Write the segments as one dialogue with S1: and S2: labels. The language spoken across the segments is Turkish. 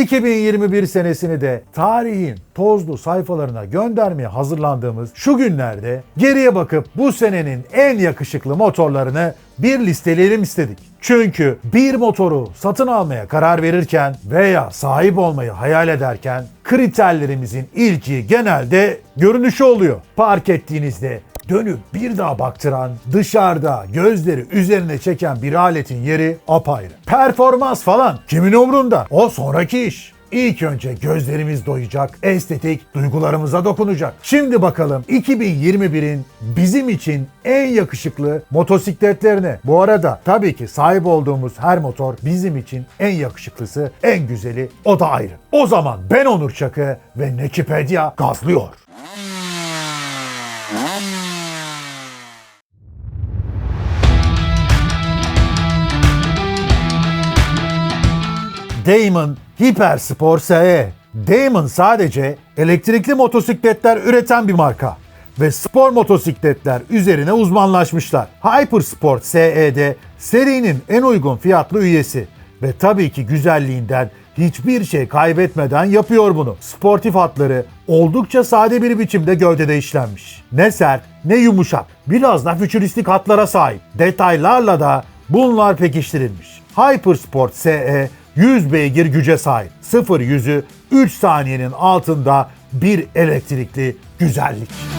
S1: 2021 senesini de tarihin tozlu sayfalarına göndermeye hazırlandığımız şu günlerde geriye bakıp bu senenin en yakışıklı motorlarını bir listeleyelim istedik. Çünkü bir motoru satın almaya karar verirken veya sahip olmayı hayal ederken kriterlerimizin ilki genelde görünüşü oluyor. Park ettiğinizde dönüp bir daha baktıran, dışarıda gözleri üzerine çeken bir aletin yeri apayrı. Performans falan kimin umrunda? O sonraki iş. İlk önce gözlerimiz doyacak, estetik duygularımıza dokunacak. Şimdi bakalım 2021'in bizim için en yakışıklı motosikletlerine. Bu arada tabii ki sahip olduğumuz her motor bizim için en yakışıklısı, en güzeli o da ayrı. O zaman ben Onur Çakı ve Nekipedia gazlıyor. Damon Hypersport SE. Damon sadece elektrikli motosikletler üreten bir marka ve spor motosikletler üzerine uzmanlaşmışlar. Hypersport SE'de serinin en uygun fiyatlı üyesi ve tabii ki güzelliğinden hiçbir şey kaybetmeden yapıyor bunu. Sportif hatları oldukça sade bir biçimde gövdede işlenmiş. Ne sert ne yumuşak. Biraz da fütüristik hatlara sahip. Detaylarla da bunlar pekiştirilmiş. Hypersport SE 100 beygir güce sahip. 0 yüzü 3 saniyenin altında bir elektrikli güzellik.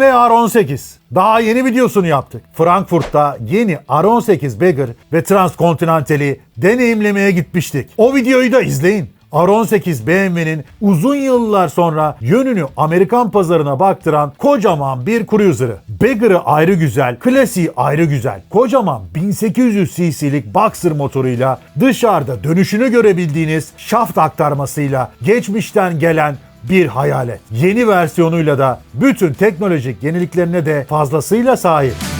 S1: BMW R18. Daha yeni videosunu yaptık. Frankfurt'ta yeni R18 Bagger ve Transcontinental'i deneyimlemeye gitmiştik. O videoyu da izleyin. R18 BMW'nin uzun yıllar sonra yönünü Amerikan pazarına baktıran kocaman bir cruiser'ı. Bagger'ı ayrı güzel, klasiği ayrı güzel. Kocaman 1800 cc'lik Boxer motoruyla dışarıda dönüşünü görebildiğiniz şaft aktarmasıyla geçmişten gelen bir hayalet. Yeni versiyonuyla da bütün teknolojik yeniliklerine de fazlasıyla sahip.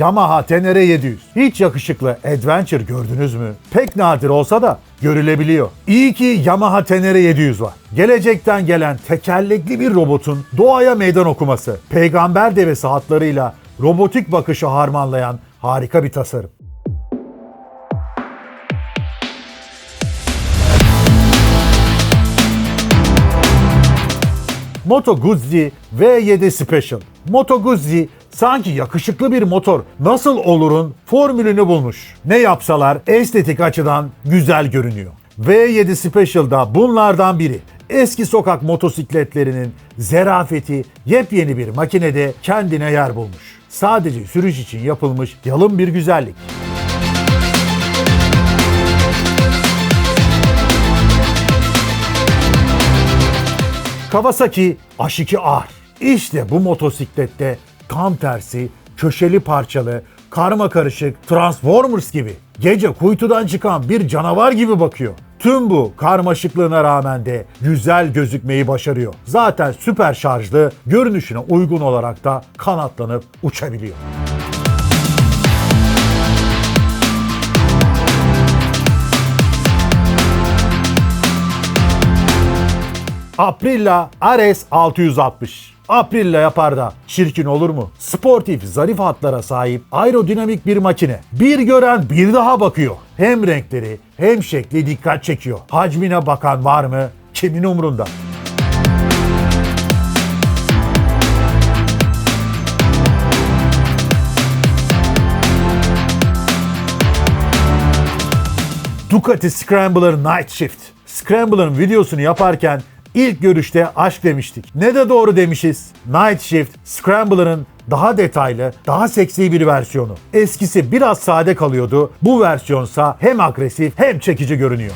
S1: Yamaha Tenere 700. Hiç yakışıklı Adventure gördünüz mü? Pek nadir olsa da görülebiliyor. İyi ki Yamaha Tenere 700 var. Gelecekten gelen tekerlekli bir robotun doğaya meydan okuması, peygamber devesi hatlarıyla robotik bakışı harmanlayan harika bir tasarım. Moto Guzzi V7 Special. Moto Guzzi sanki yakışıklı bir motor nasıl olurun formülünü bulmuş. Ne yapsalar estetik açıdan güzel görünüyor. V7 Special da bunlardan biri. Eski sokak motosikletlerinin zerafeti yepyeni bir makinede kendine yer bulmuş. Sadece sürüş için yapılmış yalın bir güzellik. Kawasaki H2R. İşte bu motosiklette tam tersi köşeli parçalı, karma karışık Transformers gibi. Gece kuytudan çıkan bir canavar gibi bakıyor. Tüm bu karmaşıklığına rağmen de güzel gözükmeyi başarıyor. Zaten süper şarjlı, görünüşüne uygun olarak da kanatlanıp uçabiliyor. Aprilia RS 660. Aprilia yapar da çirkin olur mu? Sportif, zarif hatlara sahip aerodinamik bir makine. Bir gören bir daha bakıyor. Hem renkleri hem şekli dikkat çekiyor. Hacmine bakan var mı? Kimin umrunda? Ducati Scrambler Night Shift. Scrambler'ın videosunu yaparken ilk görüşte aşk demiştik. Ne de doğru demişiz. Night Shift, Scrambler'ın daha detaylı, daha seksi bir versiyonu. Eskisi biraz sade kalıyordu. Bu versiyonsa hem agresif hem çekici görünüyor.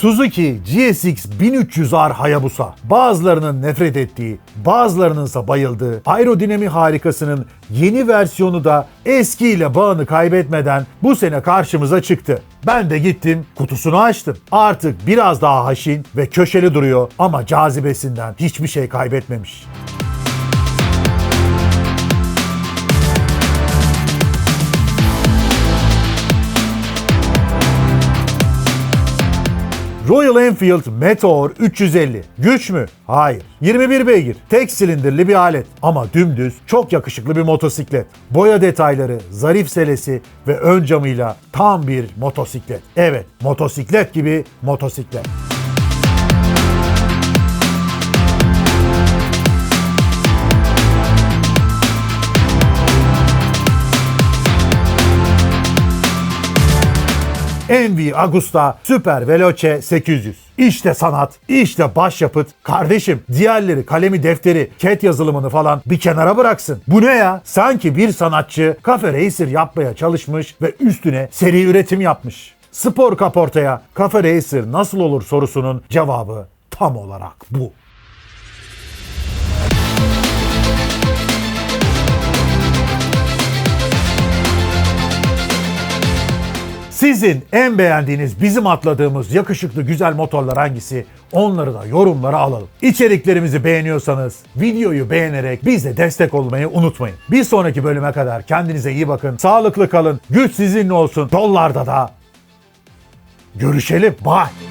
S1: Suzuki GSX 1300R Hayabusa. Bazılarının nefret ettiği, bazılarının ise bayıldığı aerodinami harikasının yeni versiyonu da eskiyle bağını kaybetmeden bu sene karşımıza çıktı. Ben de gittim kutusunu açtım. Artık biraz daha haşin ve köşeli duruyor ama cazibesinden hiçbir şey kaybetmemiş. Royal Enfield Meteor 350. Güç mü? Hayır. 21 beygir. Tek silindirli bir alet. Ama dümdüz, çok yakışıklı bir motosiklet. Boya detayları, zarif selesi ve ön camıyla tam bir motosiklet. Evet, motosiklet gibi motosiklet. Envy Agusta Super Veloce 800. İşte sanat, işte başyapıt. Kardeşim diğerleri kalemi defteri, cat yazılımını falan bir kenara bıraksın. Bu ne ya? Sanki bir sanatçı kafe racer yapmaya çalışmış ve üstüne seri üretim yapmış. Spor kaportaya kafe racer nasıl olur sorusunun cevabı tam olarak bu. Sizin en beğendiğiniz, bizim atladığımız yakışıklı güzel motorlar hangisi? Onları da yorumlara alalım. İçeriklerimizi beğeniyorsanız videoyu beğenerek bize destek olmayı unutmayın. Bir sonraki bölüme kadar kendinize iyi bakın. Sağlıklı kalın. Güç sizinle olsun. Yollarda da görüşelim. Bye.